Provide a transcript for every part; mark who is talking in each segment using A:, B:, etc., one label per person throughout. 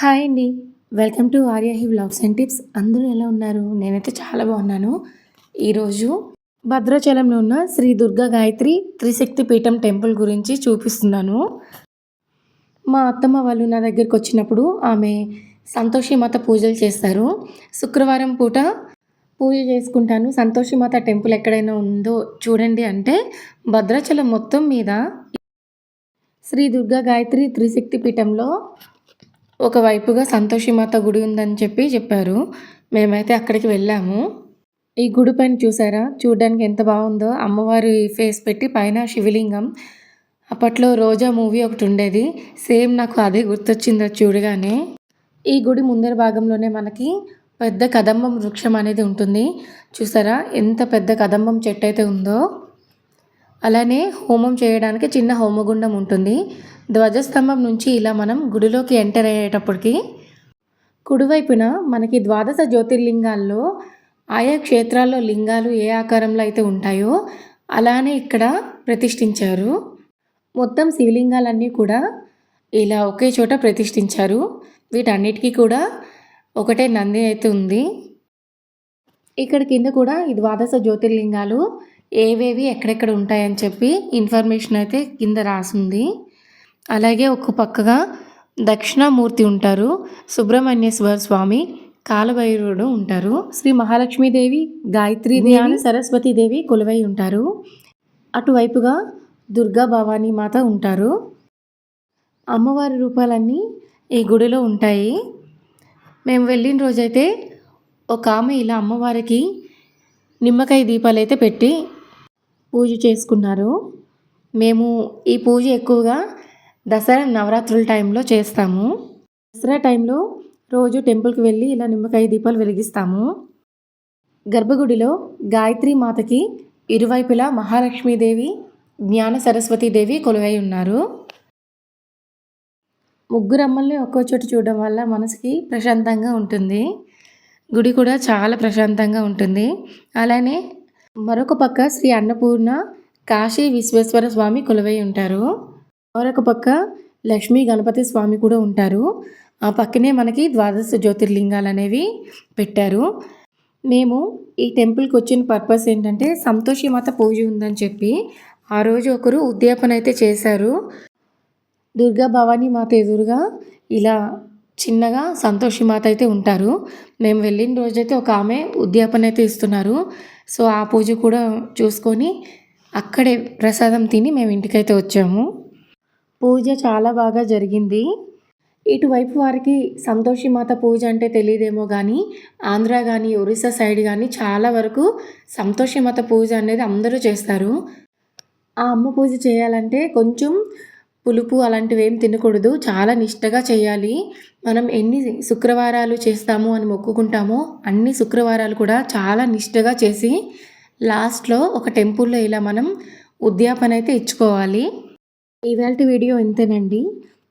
A: Hi అండి. Welcome to Aaryahi vlogs and tips. అందరూ ఎలా ఉన్నారు? నేనైతే చాలా బాగున్నాను. ఈరోజు భద్రాచలంలో ఉన్న శ్రీ దుర్గా గాయత్రి త్రిశక్తి పీఠం టెంపుల్ గురించి చూపిస్తున్నాను. మా అత్తమ్మ వాళ్ళు నా దగ్గరికి వచ్చినప్పుడు ఆమె సంతోషి మాత పూజలు చేస్తారు. శుక్రవారం పూట పూజ చేసుకుంటాను. సంతోషి మాత టెంపుల్ ఎక్కడైనా ఉందో చూడండి అంటే భద్రాచలం మొత్తం మీద శ్రీ దుర్గా గాయత్రి త్రిశక్తి పీఠంలో ఒకవైపుగా సంతోషిమాత గుడి ఉందని చెప్పి చెప్పారు. మేమైతే అక్కడికి వెళ్ళాము. ఈ గుడి పైన చూసారా? చూడడానికి ఎంత బాగుందో. అమ్మవారి ఫేస్ పెట్టి పైన శివలింగం. అప్పట్లో రోజా మూవీ ఒకటి ఉండేది. సేమ్ నాకు అదే గుర్తొచ్చింది అది చూడగానే. ఈ గుడి ముందర భాగంలోనే మనకి పెద్ద కదంబం వృక్షం అనేది ఉంటుంది. చూసారా? ఎంత పెద్ద కదంబం చెట్టు అయితే ఉందో. అలానే హోమం చేయడానికి చిన్న హోమగుండం ఉంటుంది. ధ్వజస్తంభం నుంచి ఇలా మనం గుడిలోకి ఎంటర్ అయ్యేటప్పటికి కుడివైపున మనకి ద్వాదశ జ్యోతిర్లింగాల్లో ఆయా క్షేత్రాల్లో లింగాలు ఏ ఆకారంలో అయితే ఉంటాయో అలానే ఇక్కడ ప్రతిష్ఠించారు. మొత్తం శివలింగాలన్నీ కూడా ఇలా ఒకే చోట ప్రతిష్ఠించారు. వీటన్నిటికీ కూడా ఒకటే నంది అయితే ఉంది. ఇక్కడ కింద కూడా ఈ ద్వాదశ జ్యోతిర్లింగాలు ఏవేవి ఎక్కడెక్కడ ఉంటాయని చెప్పి ఇన్ఫర్మేషన్ అయితే కింద రాసింది. అలాగే ఒక పక్కగా దక్షిణామూర్తి ఉంటారు. సుబ్రహ్మణ్యేశ్వర స్వామి కాలభైరవుడు ఉంటారు. శ్రీ మహాలక్ష్మీదేవి గాయత్రి ధ్యాన సరస్వతీదేవి కొలువై ఉంటారు. అటువైపుగా దుర్గా భవానీ మాత ఉంటారు. అమ్మవారి రూపాలన్నీ ఈ గుడిలో ఉంటాయి. మేము వెళ్ళిన రోజైతే ఒక ఆమె ఇలా అమ్మవారికి నిమ్మకాయ దీపాలు అయితే పెట్టి పూజ చేసుకున్నారు మేము ఈ పూజ ఎక్కువగా దసరా నవరాత్రుల టైంలో చేస్తాము. దసరా టైంలో రోజు టెంపుల్కి వెళ్ళి ఇలా నిమ్మకాయ దీపాలు వెలిగిస్తాము. గర్భగుడిలో గాయత్రి మాతకి ఇరువైపులా మహాలక్ష్మీదేవి జ్ఞాన సరస్వతీదేవి కొలువై ఉన్నారు. ముగ్గురు అమ్మల్ని ఒక్కో చోటు చూడడం వల్ల మనసుకి ప్రశాంతంగా ఉంటుంది. గుడి కూడా చాలా ప్రశాంతంగా ఉంటుంది. అలానే మరొక పక్క శ్రీ అన్నపూర్ణ కాశీ విశ్వేశ్వర స్వామి కొలువై ఉంటారు. మరొక పక్క లక్ష్మీ గణపతి స్వామి కూడా ఉంటారు. ఆ పక్కనే మనకి ద్వాదశ జ్యోతిర్లింగాలు అనేవి పెట్టారు. మేము ఈ టెంపుల్కి వచ్చిన పర్పస్ ఏంటంటే సంతోషి మాత పూజ ఉందని చెప్పి ఆ రోజు ఒకరు ఉద్యాపన అయితే చేశారు. దుర్గా భవానీ మాత ఎదురుగా ఇలా చిన్నగా సంతోషి మాత అయితే ఉంటారు. మేము వెళ్ళిన రోజైతే ఒక ఆమె ఉద్యాపన అయితే ఇస్తున్నారు. సో ఆ పూజ కూడా చూసుకొని అక్కడే ప్రసాదం తిని మేము ఇంటికైతే వచ్చాము. పూజ చాలా బాగా జరిగింది. ఇటువైపు వారికి సంతోషి మాత పూజ అంటే తెలియదేమో కానీ ఆంధ్ర కానీ ఒరిస్సా సైడ్ కానీ చాలా వరకు సంతోషి మాత పూజ అనేది అందరూ చేస్తారు. ఆ అమ్మ పూజ చేయాలంటే కొంచెం పులుపు అలాంటివి ఏం తినకూడదు. చాలా నిష్టగా చేయాలి. మనం ఎన్ని శుక్రవారాలు చేస్తాము అని మొక్కుకుంటామో అన్ని శుక్రవారాలు కూడా చాలా నిష్టగా చేసి లాస్ట్లో ఒక టెంపుల్లో ఇలా మనం ఉద్యాపన అయితే ఇచ్చుకోవాలి. ఇవాళ వీడియో ఇంతేనండి.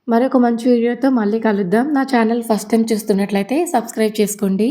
A: మరొక మంచి వీడియోతో మళ్ళీ కలుద్దాం. నా ఛానల్ ఫస్ట్ టైం చూస్తున్నట్లయితే సబ్స్క్రైబ్ చేసుకోండి.